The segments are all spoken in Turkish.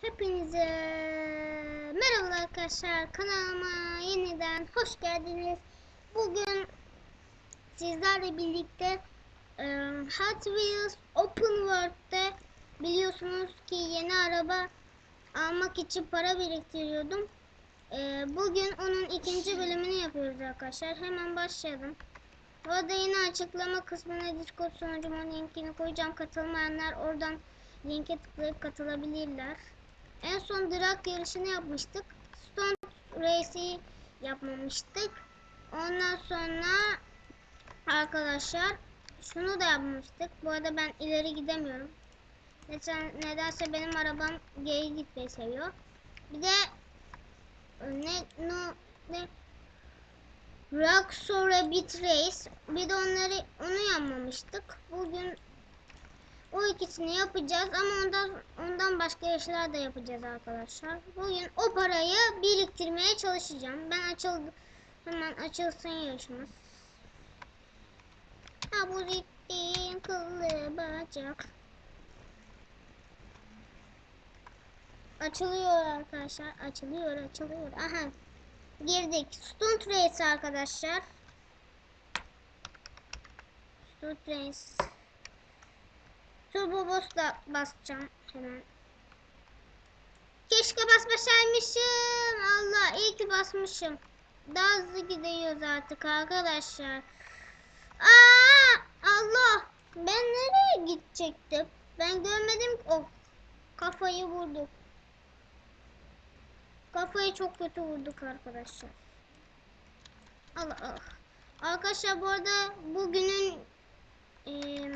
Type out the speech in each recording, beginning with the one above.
Hepinize merhaba arkadaşlar kanalıma yeniden hoş geldiniz. Bugün sizlerle birlikte e, Hot Wheels Open World'de biliyorsunuz ki yeni araba almak için para biriktiriyordum. E, bugün onun ikinci bölümünü yapıyoruz arkadaşlar. Hemen başlayalım. Bu arada yine açıklama kısmına Discord sunucumun linkini koyacağım. Katılmayanlar oradan linke tıklayıp katılabilirler. En son drag yarışını yapmıştık. Stone Race'i yapmamıştık. Ondan sonra arkadaşlar şunu da yapmıştık. Bu arada ben ileri gidemiyorum. Neden, nedense benim arabam geri gitmeyi seviyor. Bir de ne no ne Rock Rabbit Race. Bir de onları onu yapmamıştık. Bugün o ikisini yapacağız ama ondan ondan başka işler de yapacağız arkadaşlar. Bugün o parayı biriktirmeye çalışacağım. Ben açıldı hemen açılsın yarışımız. Ha bu zittiğin kıllı bacak. Açılıyor arkadaşlar. Açılıyor, açılıyor. Aha. Girdik. Stunt Race arkadaşlar. Stunt Race. Turbo Boss'la basacağım hemen. Keşke basmasaymışım. Allah iyi ki basmışım. Daha hızlı gidiyoruz artık arkadaşlar. Aa, Allah. Ben nereye gidecektim? Ben görmedim ki. Oh, kafayı vurduk. Kafayı çok kötü vurduk arkadaşlar. Allah Allah. Arkadaşlar bu arada bugünün eee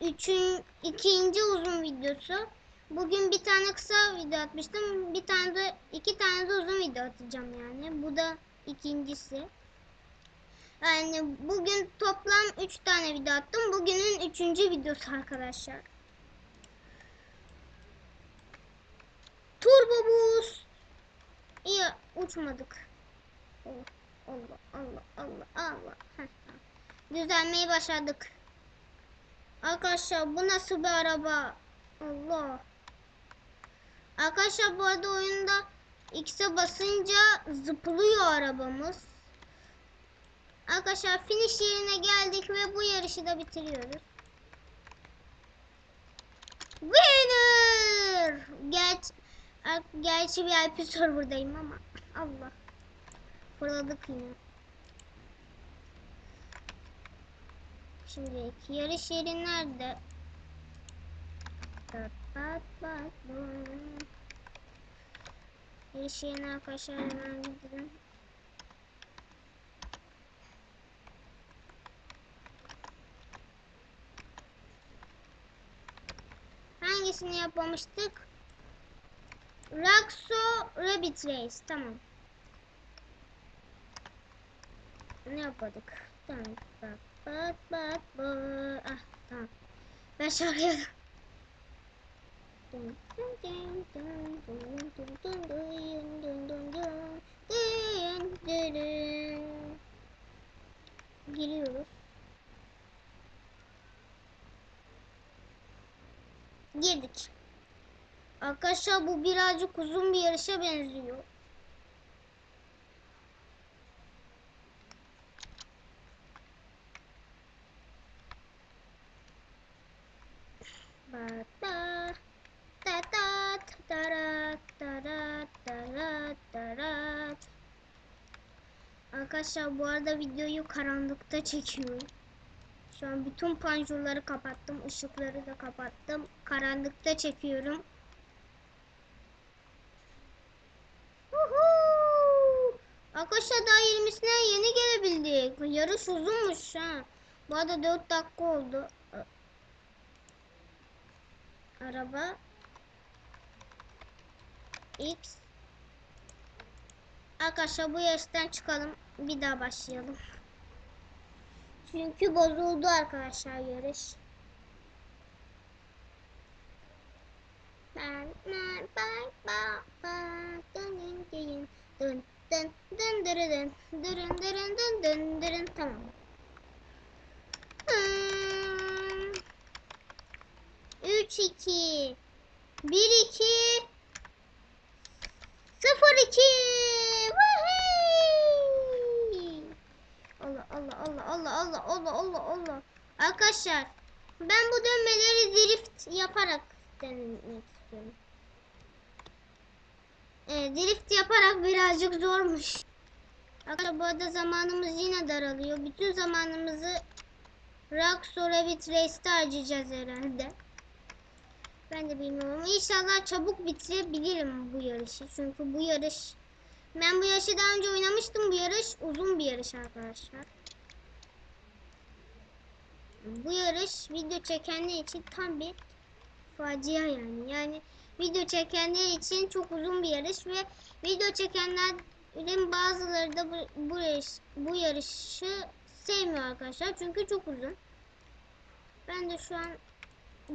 üçün, ikinci uzun videosu. Bugün bir tane kısa video atmıştım. Bir tane de iki tane de uzun video atacağım yani. Bu da ikincisi. Yani bugün toplam üç tane video attım. Bugünün üçüncü videosu arkadaşlar. Turbo Boost. İyi uçmadık. Allah Allah Allah Allah Allah. Tamam. Düzelmeyi başardık. Arkadaşlar bu nasıl bir araba? Allah. Arkadaşlar bu arada oyunda X'e basınca zıplıyor arabamız. Arkadaşlar finish yerine geldik ve bu yarışı da bitiriyoruz. Winner! Geç, gerçi VIP serverdayım ama Allah. Fırladık yine. Şimdi yarış yeri nerede? Yarış yerine arkadaşlar hemen gidelim. Hangisini yapmamıştık? Raxo Rabbit Race. Tamam. Ne yapmadık? Tamam. Bak bak bak bak. Ah tamam. Ben şarkıyı... Giriyoruz. Girdik. Arkadaşlar bu birazcık uzun bir yarışa benziyor. Arkadaşlar bu arada videoyu karanlıkta çekiyorum. Şu an bütün panjurları kapattım. ışıkları da kapattım. Karanlıkta çekiyorum. Uhu! Arkadaşlar daha 20'sine yeni gelebildik. Yarış uzunmuş ha. Bu arada 4 dakika oldu. Araba X Arkadaşlar bu yarıştan çıkalım. Bir daha başlayalım. Çünkü bozuldu arkadaşlar yarış. Ben 3 2 1 2 0 2 Allah Allah Allah Allah Allah Allah Allah Allah Arkadaşlar ben bu dönmeleri drift yaparak denemek istiyorum. Ee, drift yaparak birazcık zormuş. Arkadaşlar bu arada zamanımız yine daralıyor. Bütün zamanımızı Rockstar Rabbit Race'te harcayacağız herhalde. Ben de bilmiyorum. İnşallah çabuk bitirebilirim bu yarışı. Çünkü bu yarış... Ben bu yarışı daha önce oynamıştım. Bu yarış uzun bir yarış arkadaşlar. Bu yarış video çekenler için tam bir facia yani. Yani video çekenler için çok uzun bir yarış ve video çekenlerin bazıları da bu, bu, yarış, bu yarışı sevmiyor arkadaşlar. Çünkü çok uzun. Ben de şu an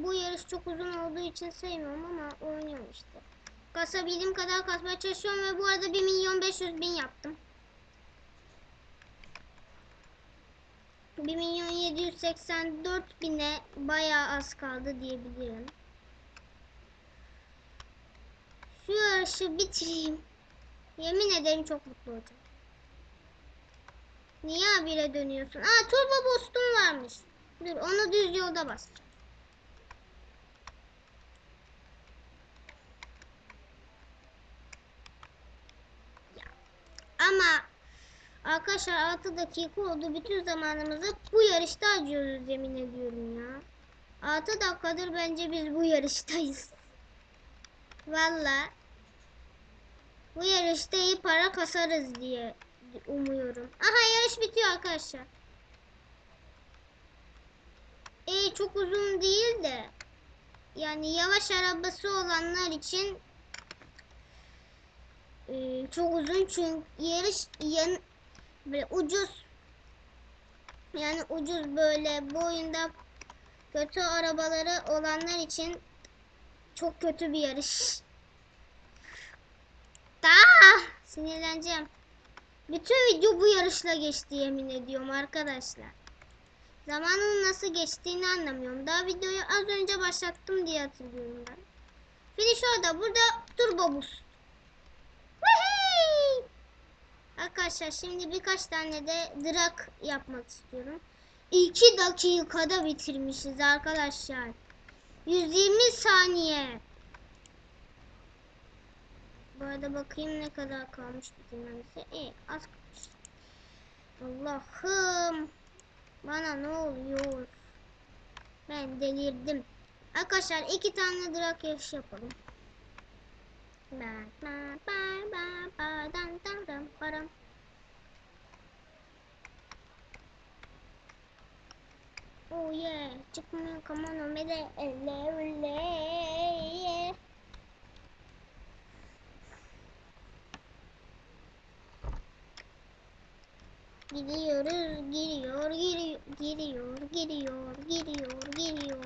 bu yarış çok uzun olduğu için sevmiyorum ama oynuyorum işte. Kasabildiğim kadar kasmaya çalışıyorum ve bu arada 1 milyon 500 bin yaptım. 1 milyon 784 bine bayağı az kaldı diyebilirim. Şu yarışı bitireyim. Yemin ederim çok mutlu olacağım. Niye abire dönüyorsun? Aa turbo boost'um varmış. Dur onu düz yolda basacağım. Ama arkadaşlar 6 dakika oldu. Bütün zamanımızı bu yarışta harcıyoruz yemin ediyorum ya. 6 dakikadır bence biz bu yarıştayız. Valla. Bu yarışta iyi para kasarız diye umuyorum. Aha yarış bitiyor arkadaşlar. E çok uzun değil de yani yavaş arabası olanlar için e, çok uzun çünkü yarış yan, böyle ucuz yani ucuz böyle bu oyunda kötü arabaları olanlar için çok kötü bir yarış. Daha sinirleneceğim. Bütün video bu yarışla geçti yemin ediyorum arkadaşlar. Zamanın nasıl geçtiğini anlamıyorum. Daha videoyu az önce başlattım diye hatırlıyorum ben. Finish orada. Burada turbo boost. Arkadaşlar şimdi birkaç tane de drag yapmak istiyorum. 2 dakikada bitirmişiz arkadaşlar. 120 saniye. Bu arada bakayım ne kadar kalmış bitirmemize. İyi az kalmış. Allah'ım. Bana ne oluyor? Ben delirdim. Arkadaşlar iki tane drag yarışı yapalım. Oh yeah, çıkmıyor come on omede elle elle. Gidiyoruz, giriyor, giriyor, giriyor, giriyor, giriyor, giriyor.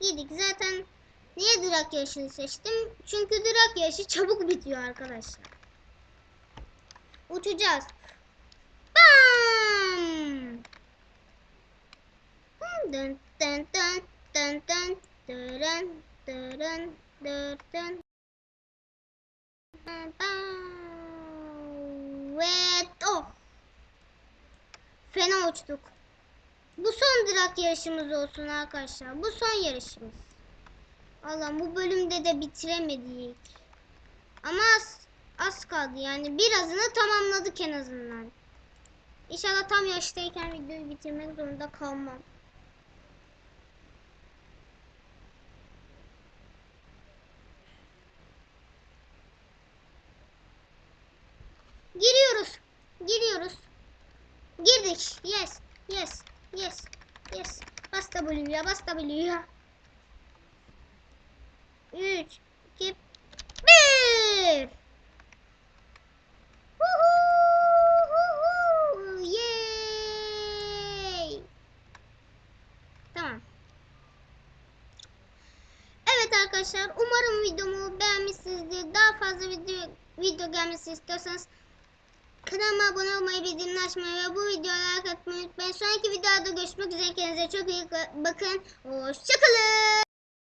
Yedik zaten Niye drag yarışını seçtim? Çünkü drag yarışı çabuk bitiyor arkadaşlar. Uçacağız. Bam! Dın dın dın dın dın dırın dırın dırın Evet oh. Fena uçtuk. Bu son drag yarışımız olsun arkadaşlar. Bu son yarışımız. Allah'ım bu bölümde de bitiremedik. Ama az, az kaldı yani birazını tamamladık en azından. İnşallah tam yaştayken videoyu bitirmek zorunda kalmam. Giriyoruz. Giriyoruz. Girdik. Yes. Yes. Yes. Yes. Bas W'ya. Bas W'ya. 3 2 1 Yay! Tamam. Evet arkadaşlar umarım videomu beğenmişsinizdir. Daha fazla video video gelmesi istiyorsanız kanalıma abone olmayı, bildirimleri açmayı ve bu videoya like atmayı unutmayın. Sonraki videoda görüşmek üzere. Kendinize çok iyi bakın. Hoşçakalın.